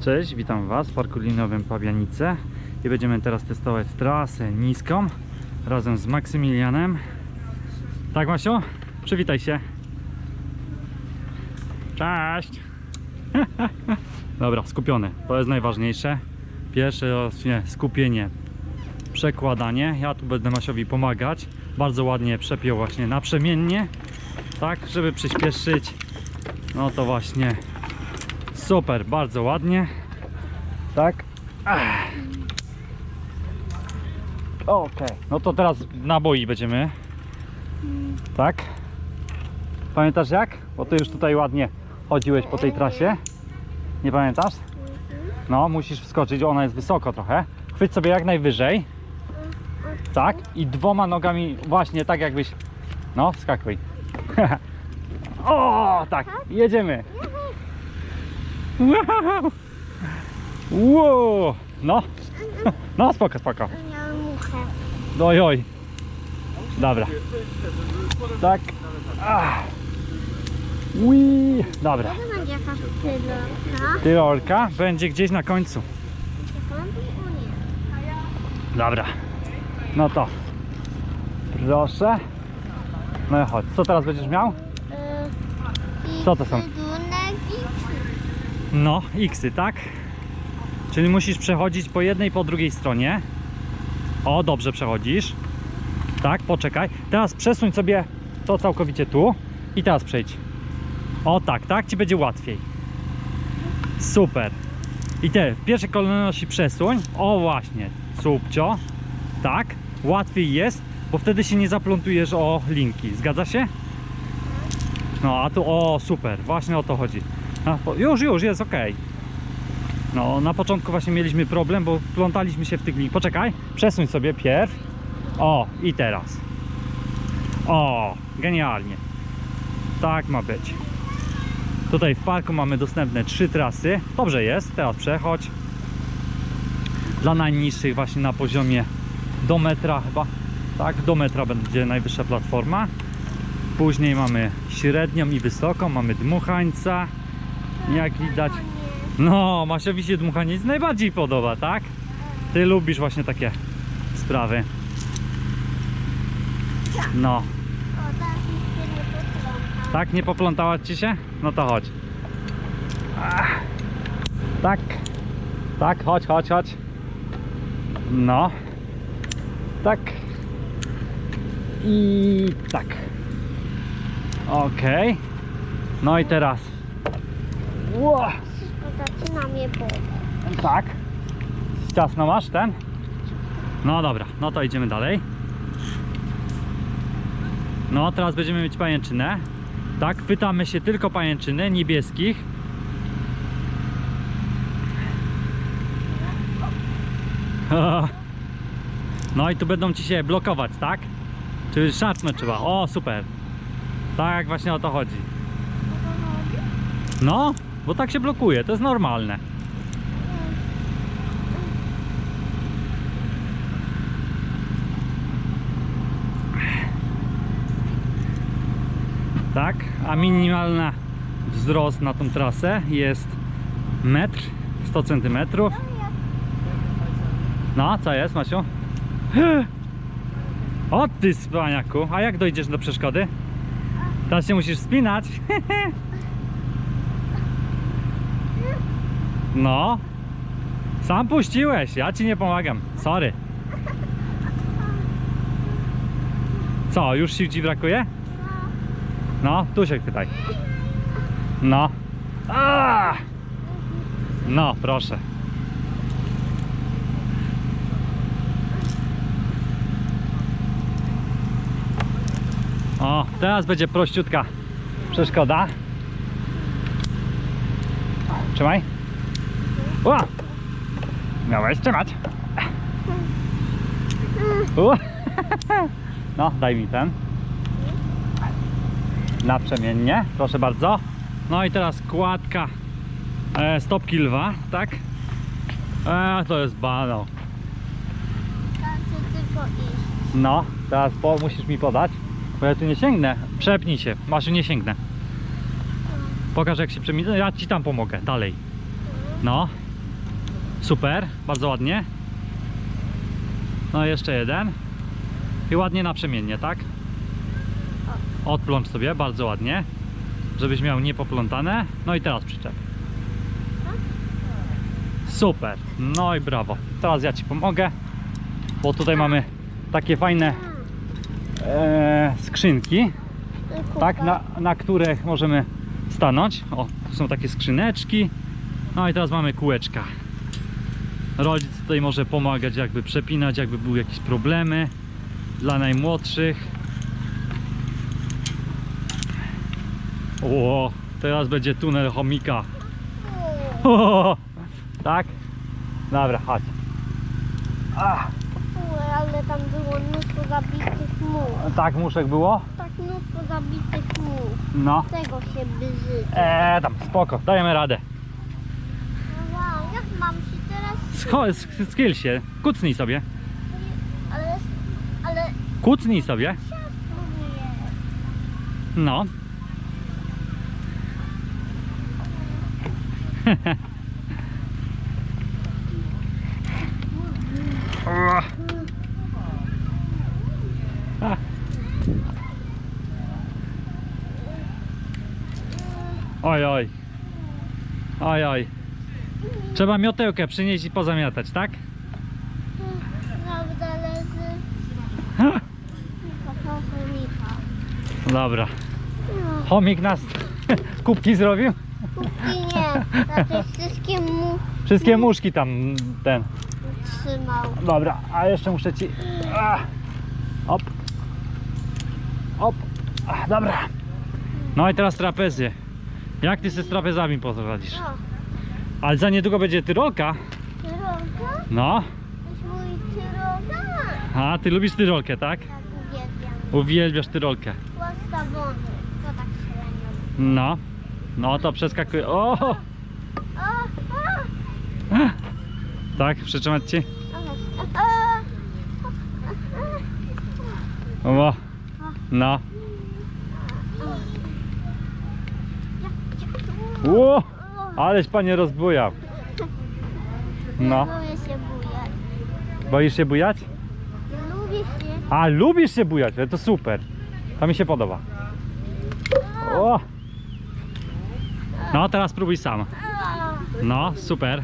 Cześć, witam Was w parku linowym Pabianice i będziemy teraz testować trasę niską razem z Maksymilianem. Tak Masiu? Przywitaj się. Cześć! Dobra, skupiony. To jest najważniejsze. Pierwsze właśnie skupienie, przekładanie. Ja tu będę Masiowi pomagać. Bardzo ładnie przepiął właśnie naprzemiennie. Tak, żeby przyspieszyć. No to właśnie Super, bardzo ładnie. Tak. Ach. Okej, no to teraz naboi będziemy. Tak. Pamiętasz jak? Bo ty już tutaj ładnie chodziłeś po tej trasie. Nie pamiętasz? No, musisz wskoczyć, ona jest wysoko trochę. Chwyć sobie jak najwyżej. Tak. I dwoma nogami właśnie tak jakbyś... No, skakuj. o, tak. Jedziemy. Wow! Wow! No, no spoko, spoko. Miałam muchę. Oj, oj. Dobra. Tak. Ah. Ui. Dobra. To będzie jakaś. Tyrolka będzie gdzieś na końcu. Dobra. No to. Proszę. No i chodź. Co teraz będziesz miał? Yy, Co to są? No, Xy, tak? Czyli musisz przechodzić po jednej, po drugiej stronie. O, dobrze przechodzisz. Tak, poczekaj. Teraz przesuń sobie to całkowicie tu i teraz przejdź. O tak, tak ci będzie łatwiej. Super. I te w pierwszej kolejności przesuń. O właśnie, subcio. Tak, łatwiej jest, bo wtedy się nie zaplątujesz o linki. Zgadza się? No, a tu, o super, właśnie o to chodzi. A, po- już, już, jest ok. No, na początku właśnie mieliśmy problem, bo plątaliśmy się w tych link. Poczekaj, przesuń sobie pierw. O, i teraz. O, genialnie. Tak ma być. Tutaj w parku mamy dostępne trzy trasy. Dobrze jest, teraz przechodź. Dla najniższych właśnie na poziomie do metra chyba. Tak, do metra będzie najwyższa platforma. Później mamy średnią i wysoką, mamy dmuchańca. Jak widać. No, Masiowi się dmuchaniec najbardziej podoba, tak? Ty lubisz właśnie takie sprawy. No, tak? Nie poplątała ci się? No to chodź. Tak. Tak, chodź, chodź, chodź. No. Tak. I tak. Okej. No i teraz. Ło. Zaczyna mnie boleć. Tak. Ciasno masz ten? No dobra, no to idziemy dalej. No, teraz będziemy mieć pajęczynę. Tak, chwytamy się tylko pajęczyny niebieskich. No i tu będą ci się blokować, tak? Czyli szarpnąć trzeba. O, super. Tak, właśnie o to chodzi. No, bo tak się blokuje, to jest normalne. Tak, a minimalna wzrost na tą trasę jest metr 100 cm. No, co jest, Masiu? O ty spaniaku, a jak dojdziesz do przeszkody? Teraz się musisz spinać. No, sam puściłeś, ja ci nie pomagam. Sorry. Co, już sił ci brakuje? No, tu się chwytaj. No. No, proszę. O, teraz będzie prościutka przeszkoda. Trzymaj. O! Miałeś trzymać. U. No, daj mi ten naprzemiennie, proszę bardzo. No i teraz kładka e, stopki lwa, tak? E, to jest banał. No, teraz po, musisz mi podać, bo ja tu nie sięgnę. Przepnij się, masz nie sięgnę. Pokaż jak się przemie. Ja ci tam pomogę, dalej. No, Super, bardzo ładnie. No jeszcze jeden. I ładnie naprzemiennie, tak? Odplącz sobie, bardzo ładnie. Żebyś miał niepoplątane. No i teraz przyczep. Super, no i brawo. Teraz ja Ci pomogę, bo tutaj mamy takie fajne e, skrzynki, tak, na, na których możemy stanąć. O, tu są takie skrzyneczki. No i teraz mamy kółeczka. Rodzic tutaj może pomagać, jakby przepinać, jakby były jakieś problemy dla najmłodszych. O, teraz będzie tunel chomika. O, tak? Dobra, chodź. Ach, ale tam było mnóstwo zabitych much. tak muszek było? Tak mnóstwo zabitych much. No. Tego się byzy. Eee, tam, spoko, dajemy radę. Wow, jak mam się Schyl się, kucnij sobie. Ale... Ale... Kucnij sobie. No. Oj, oj. Oj, oj. Trzeba miotełkę przynieść i pozamiatać, tak? Prawda leży... Dobra. No, Chomik nas kubki zrobił? póki nie. Znaczy wszystkie mu Wszystkie muszki tam ten. trzymał. Dobra, a jeszcze muszę ci. Ah. Op. Op. Ah, dobra. No i teraz trapezję. Jak ty sobie z trapezami poradzisz? Ale za niedługo będzie tyrolka. tyrolka? No. Jest mój tyrolka. A ty lubisz tyrolkę, tak? Tak uwielbiam. Uwielbiasz tyrolkę. Łaskawony. To tak średnio. No. No to przeskakuj. O! O, o, Tak, przytrzymać ci. O. No. Ło! Aleś panie rozbujał. No. Lubię się bujać. Boisz się bujać? Lubię się. A, lubisz się bujać, ale to super. To mi się podoba. O! No, teraz spróbuj sam. No, super.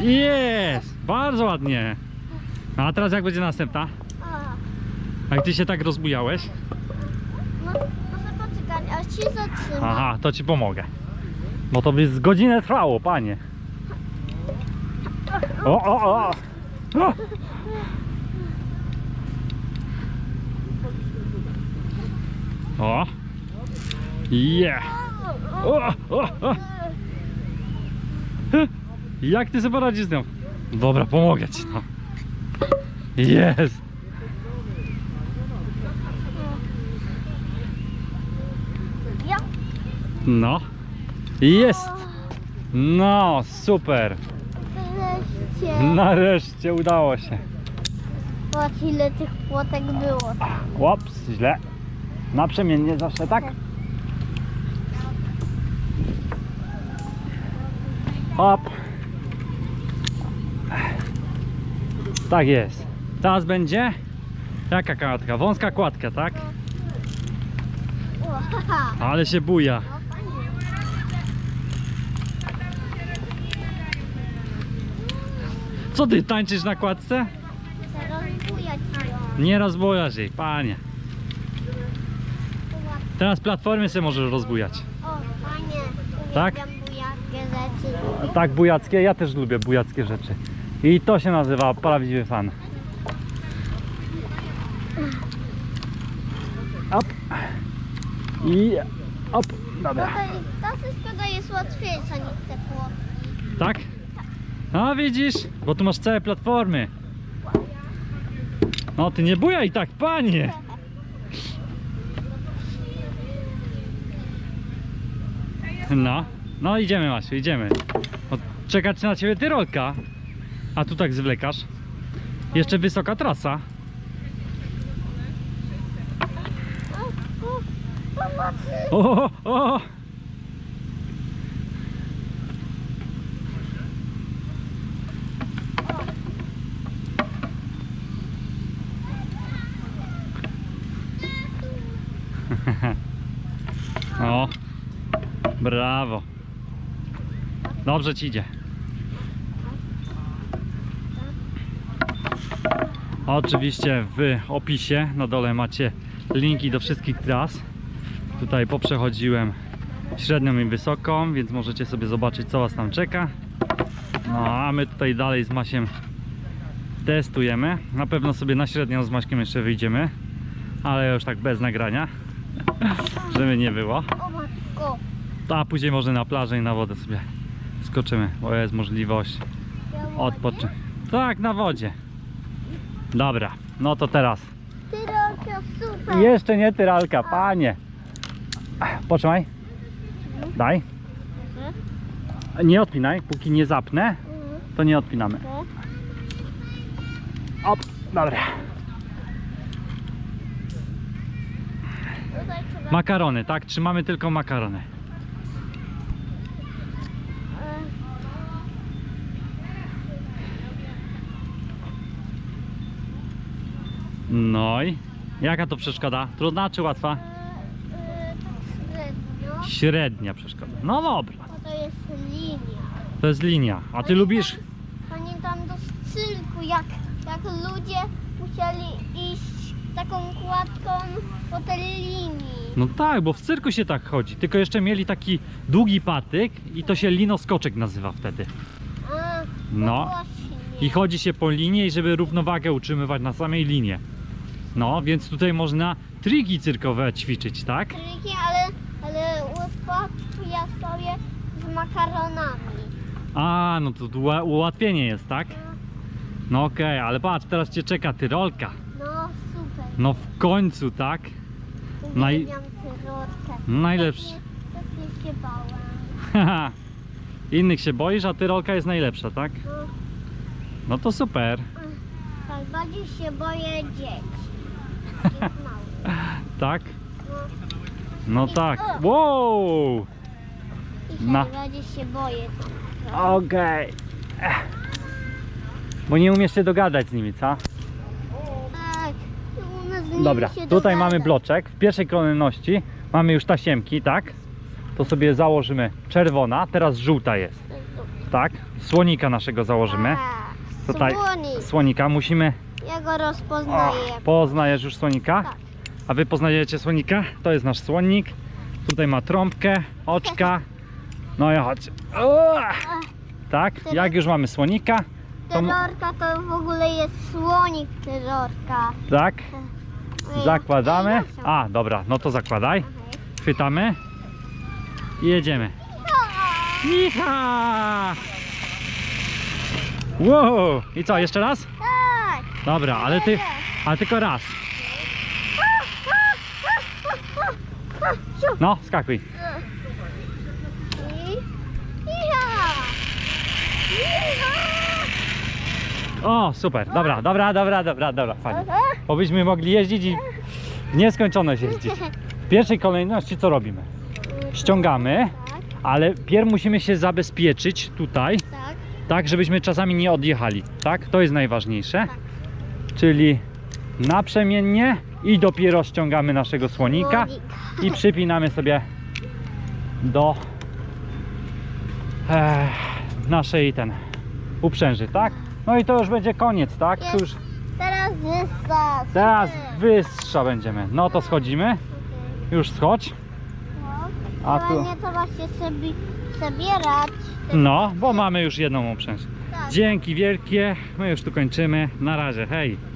Jest! Bardzo ładnie. No, a teraz jak będzie następna? Jak ty się tak rozbujałeś? Się zatrzyma. Aha, to ci pomogę. Bo to by z godzinę trwało, panie. O, o, o! o. Yeah! O, o, o. Jak ty sobie poradzisz z nią? Dobra, pomogę ci no. Jest! Ja. No. Jest! No, super! Wreszcie. Nareszcie udało się. Patrz ile tych płotek było. Łops, źle. Naprzemiennie zawsze, tak? Hop. Tak jest. Teraz będzie jaka kładka? Wąska kładka, tak? Ale się buja. O, fajnie. Co ty tańczysz na kładce? Chcę rozbujać ją. Nie rozbujasz jej, panie. Teraz platformy sobie możesz rozbujać. O, fajnie. Tak? Bujackie rzeczy. Tak, bujackie. Ja też lubię bujackie rzeczy. I to się nazywa prawdziwy fan. Op. I op. Dobra. Tutaj ta szkoda jest łatwiejsza niż te płotki. Tak? A widzisz? Bo tu masz całe platformy. No ty nie bujaj tak, panie! No, no idziemy Masiu, idziemy. O, czekać na ciebie tyrolka. A tu tak zwlekasz. Jeszcze wysoka trasa. O, o, pomocy! O, o, o. Brawo. Dobrze ci idzie. Oczywiście w opisie na dole macie linki do wszystkich tras. Tutaj poprzechodziłem średnią i wysoką, więc możecie sobie zobaczyć co Was tam czeka. No a my tutaj dalej z Masiem testujemy. Na pewno sobie na średnią z Maśkiem jeszcze wyjdziemy, ale już tak bez nagrania, żeby nie było. O matko. A później może na plażę i na wodę sobie skoczymy, bo jest możliwość odpocząć. Tak, na wodzie. Dobra, no to teraz. Tyrolka super. Jeszcze nie tyralka, panie. Poczekaj. Daj. Nie odpinaj, póki nie zapnę, to nie odpinamy. Op, dobra. Makarony, tak? Trzymamy tylko makarony. e, No i jaka to przeszkoda? Trudna czy łatwa? e, e, tak średnio. Średnia przeszkoda. No dobra, Bo to jest linia. to jest linia. A ty lubisz? Pamiętam do cyrku, jak, jak ludzie musieli iść taką kładką po tej linii. No tak, bo w cyrku się tak chodzi. Tylko jeszcze mieli taki długi patyk i to się linoskoczek nazywa wtedy. A, No. właśnie. I chodzi się po linie i żeby równowagę utrzymywać na samej linie. No, więc tutaj można triki cyrkowe ćwiczyć, tak? Triki, ale, ale ułatwię sobie z makaronami. A, no to ułatwienie jest, tak? No okej, ale patrz, teraz cię czeka tyrolka. No super. No w końcu, tak? Naj- Uwielbiam tyrolkę. Najlepszy. Się. Haha. Innych się boisz, a tyrolka jest najlepsza, tak? No, No to super. tak, bardziej się boję dzieci. Tak? No, tak. Wow! Na- bardziej się boję. Okej. Ech. Bo nie umiesz się dogadać z nimi, co? Tak, u nas Dobra, się tutaj mamy bloczek. W pierwszej kolejności mamy już tasiemki, tak? To sobie założymy czerwona, teraz żółta jest, tak? Słonika naszego założymy. Tak, Tutaj Słonik. słonika musimy... Ja go rozpoznaję. poznajesz już słonika? Tak. A wy poznajecie słonika? To jest nasz słonik. Tutaj ma trąbkę, oczka. No i chodź. Tak, jak już mamy słonika, to Terrorka to w ogóle jest słonik terrorka. tak, zakładamy. A, dobra, no to zakładaj. Chwytamy i jedziemy. Iha! Wow! I co, jeszcze raz? Tak. Dobra, ale ty, ale tylko raz. No, skakuj. O, super, dobra, dobra, dobra, dobra, dobra, fajnie. Bo byśmy mogli jeździć i w nieskończoność jeździć. W pierwszej kolejności co robimy? Ściągamy, Tak, ale pierw musimy się zabezpieczyć tutaj, tak. tak, żebyśmy czasami nie odjechali, tak? To jest najważniejsze. Czyli naprzemiennie i dopiero ściągamy naszego słonika Słonik. i przypinamy sobie do e, naszej ten uprzęży, tak? No i to już będzie koniec, tak? Tu już Teraz wysta. teraz wystrza będziemy. No to schodzimy. Już schodź. No. A A tu- nie to właśnie sobie zabierać. No, bo mamy już jedną uprzęż. Tak. Dzięki wielkie. My już tu kończymy. Na razie, hej.